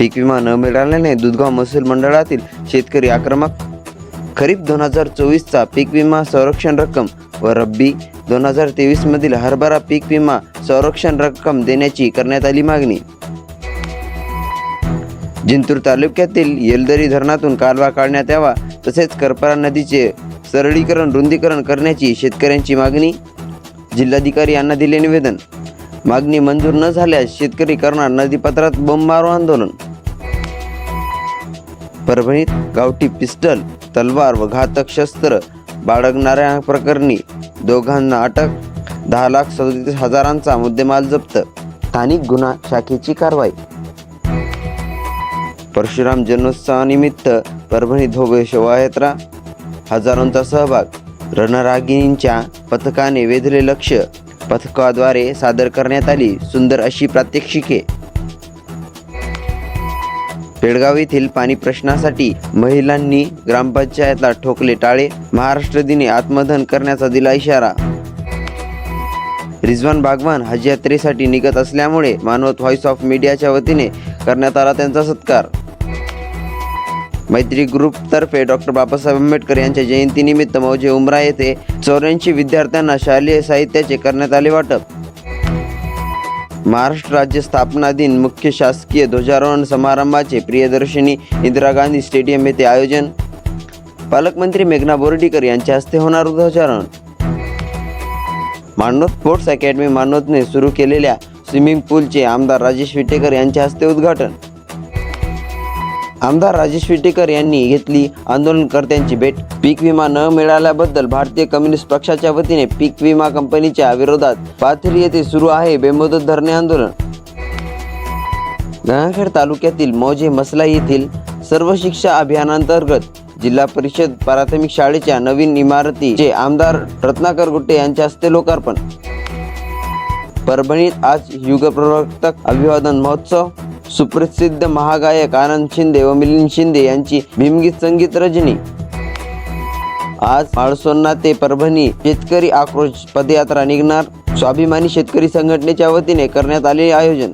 पीक विमा न मिळाल्याने दुधगाव महसूल मंडळातील शेतकरी आक्रमक. खरीप दोन हजार चोवीसचा पीक विमा संरक्षण रक्कम व रब्बी दोन हजार तेवीसमधील हरभरा पीक विमा संरक्षण रक्कम देण्याची करण्यात आली मागणी. जिंतूर तालुक्यातील येलदरी धरणातून कालवा काढण्यात यावा तसेच करपरा नदीचे सरळीकरण रुंदीकरण करण्याची शेतकऱ्यांची मागणी. जिल्हाधिकारी यांना दिले निवेदन. मागणी मंजूर न झाल्यास शेतकरी करणार नदीपात्रात बोंब मारो आंदोलन. परभणीत गावठी पिस्टल तलवार व घातक शस्त्र बाळगणाऱ्या प्रकरणी दोघांना अटक. दहा लाख सदतीस हजारांचा मुद्देमाल जप्त. स्थानिक गुन्हा शाखेची कारवाई. परशुराम जन्मोत्सवानिमित्त परभणी धोबे शोभायात्रा. हजारोंचा सहभाग. रणरागिणींच्या पथकाने वेधले लक्ष पथकाद्वारे सादर करण्यात आली सुंदर अशी प्रात्यक्षिके. पेडगाव येथील पाणी प्रश्नासाठी महिलांनी ग्रामपंचायतला ठोकले टाळे. महाराष्ट्र दिनी आत्मदहन करण्याचा दिला इशारा. रिझवान बागवान हज यात्रेसाठी निघत असल्यामुळे मानवत व्हॉइस ऑफ मीडियाच्या वतीने करण्यात आला त्यांचा सत्कार. मैत्री ग्रुपतर्फे डॉक्टर बाबासाहेब आंबेडकर यांच्या जयंतीनिमित्त मौजे उमरा येथे चौऱ्याऐंशी विद्यार्थ्यांना शालेय साहित्याचे करण्यात आले वाटप. महाराष्ट्र राज्य स्थापना दिन मुख्य शासकीय ध्वजारोहण समारंभाचे प्रियदर्शनी इंदिरा गांधी स्टेडियम येथे आयोजन. पालकमंत्री मेघना बोर्डीकर यांच्या हस्ते होणार ध्वजारोहण. मानवत स्पोर्ट्स अकॅडमी मानवतने सुरू केलेल्या स्विमिंग पूलचे आमदार राजेश विटेकर यांच्या हस्ते उद्घाटन. आमदार राजेश विटेकर यांनी घेतली आंदोलनकर्त्यांची भेट. पीक विमा न मिळाल्याबद्दल भारतीय कम्युनिस्ट पक्षाच्या वतीने पीक विमा कंपनीच्या विरोधात पाथरी येथे सुरू आहे बेमुदत धरणे आंदोलन. गंगाखेड तालुक्यातील मौजे मसला येथील सर्व शिक्षा अभियानांतर्गत जिल्हा परिषद प्राथमिक शाळेच्या नवीन इमारतीचे आमदार रत्नाकर गुट्टे यांच्या हस्ते लोकार्पण. परभणीत आज युगप्रवर्तक अभिवादन महोत्सव सुप्रसिद्ध महागायक आनंद शिंदे व मिलिंद शिंदे यांची भीमगीत संगीत रजनी. आज माळसोन्ना ते परभणी शेतकरी आक्रोश पदयात्रा निघणार. स्वाभिमानी शेतकरी संघटनेच्या वतीने करण्यात आले आयोजन.